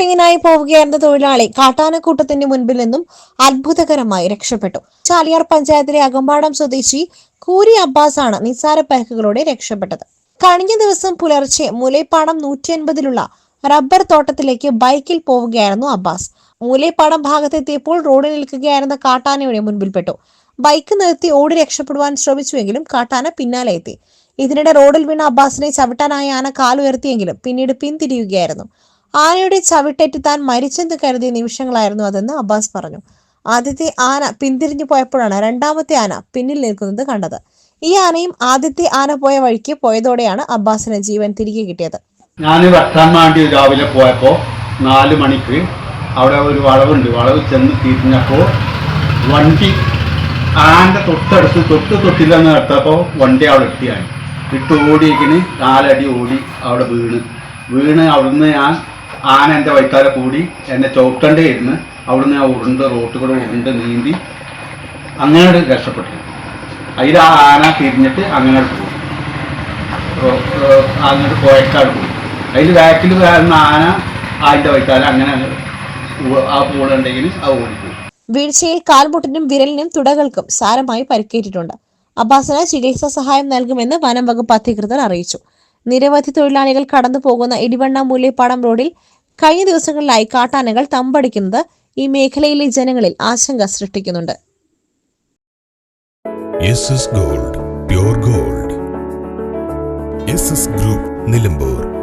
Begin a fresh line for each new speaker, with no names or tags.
ഷോപ്പിങ്ങിനായി പോവുകയായിരുന്ന തൊഴിലാളി കാട്ടാനക്കൂട്ടത്തിന്റെ മുൻപിൽ നിന്നും അത്ഭുതകരമായി രക്ഷപ്പെട്ടു. ചാലിയാർ പഞ്ചായത്തിലെ അകമ്പാടം സ്വദേശി കൂരി അബ്ബാസ് ആണ് നിസ്സാര രക്ഷപ്പെട്ടത്. കഴിഞ്ഞ ദിവസം പുലർച്ചെ മുലൈപ്പാടം നൂറ്റി അൻപതിലുള്ള റബ്ബർ തോട്ടത്തിലേക്ക് ബൈക്കിൽ പോവുകയായിരുന്നു അബ്ബാസ്. മൂലേപ്പാടം ഭാഗത്തെത്തിയപ്പോൾ റോഡിൽ നിൽക്കുകയായിരുന്ന കാട്ടാനയുടെ മുൻപിൽപ്പെട്ടു. ബൈക്ക് നിർത്തി ഓടി രക്ഷപ്പെടുവാൻ ശ്രമിച്ചുവെങ്കിലും കാട്ടാന പിന്നാലെ എത്തി. ഇതിനിടെ റോഡിൽ വീണ അബ്ബാസിനെ ചവിട്ടാനായി ആന കാലുയർത്തിയെങ്കിലും പിന്നീട് പിന്തിരിയുകയായിരുന്നു. ആനയുടെ ചവിട്ടേറ്റ് താൻ മരിച്ചെന്ന് കരുതിയ നിമിഷങ്ങളായിരുന്നു അതെന്ന് അബ്ബാസ് പറഞ്ഞു. ആദ്യത്തെ ആന പിന്തിരിഞ്ഞു പോയപ്പോഴാണ് രണ്ടാമത്തെ ആന പിന്നിൽ നിൽക്കുന്നത് കണ്ടത്. ഈ ആനയും ആദ്യത്തെ ആന പോയ വഴിക്ക് പോയതോടെയാണ് അബ്ബാസിന് ജീവൻ തിരികെ കിട്ടിയത്.
ഞാൻ വെട്ടാൻ വേണ്ടി രാവിലെ പോയപ്പോൾ നാല് മണിക്ക് അവിടെ ഒരു വളവുണ്ട്. വളവ് ചെന്ന് തിരിഞ്ഞപ്പോൾ വണ്ടി ആന്റെ തൊട്ടടുത്ത് തൊട്ട് തൊട്ടില്ലെന്ന് എടുത്തപ്പോൾ വണ്ടി അവിടെ എത്തിയാണ് ഇട്ട് ഓടിയേക്കിന് നാലടി ഓടി അവിടെ വീണ്. വീണ് അവിടുന്ന് ഞാൻ ആന എന്റെ വൈക്കാരെ കൂടി എന്നെ ചവിട്ടണ്ടേ ഇരുന്ന് അവിടുന്ന് ആ ഉരുണ്ട് റോട്ട് ഉരുണ്ട് നീന്തി അങ്ങനെ രക്ഷപ്പെട്ടു. അതിൽ ആ ആന തിരിഞ്ഞിട്ട് അങ്ങനെ ഏഹ് അങ്ങോട്ട് കോയക്കാട് പോയി. അതിൽ ബാക്കിൽ വരുന്ന ആന അതിന്റെ വൈത്താല അങ്ങനെ ആ പോണുണ്ടെങ്കിൽ ആ ഓടിപ്പോയി
വീഴ്ചയിൽ കാൽമുട്ടിനും വിരലിനും തുടകൾക്കും സാരമായി പരിക്കേറ്റിട്ടുണ്ട്. അബ്ബാസിന് ചികിത്സാ സഹായം നൽകുമെന്ന് വനം വകുപ്പ് അധികൃതർ അറിയിച്ചു. നിരവധി തൊഴിലാളികൾ കടന്നു പോകുന്ന ഇടിവണ്ണ മൂല്യപ്പാടം റോഡിൽ കഴിഞ്ഞ ദിവസങ്ങളിലായി കാട്ടാനകൾ തമ്പടിക്കുന്നത് ഈ മേഖലയിലെ ജനങ്ങളിൽ ആശങ്ക സൃഷ്ടിക്കുന്നുണ്ട്.
Gold gold. ഗ്രൂപ്പ് നിലമ്പൂർ.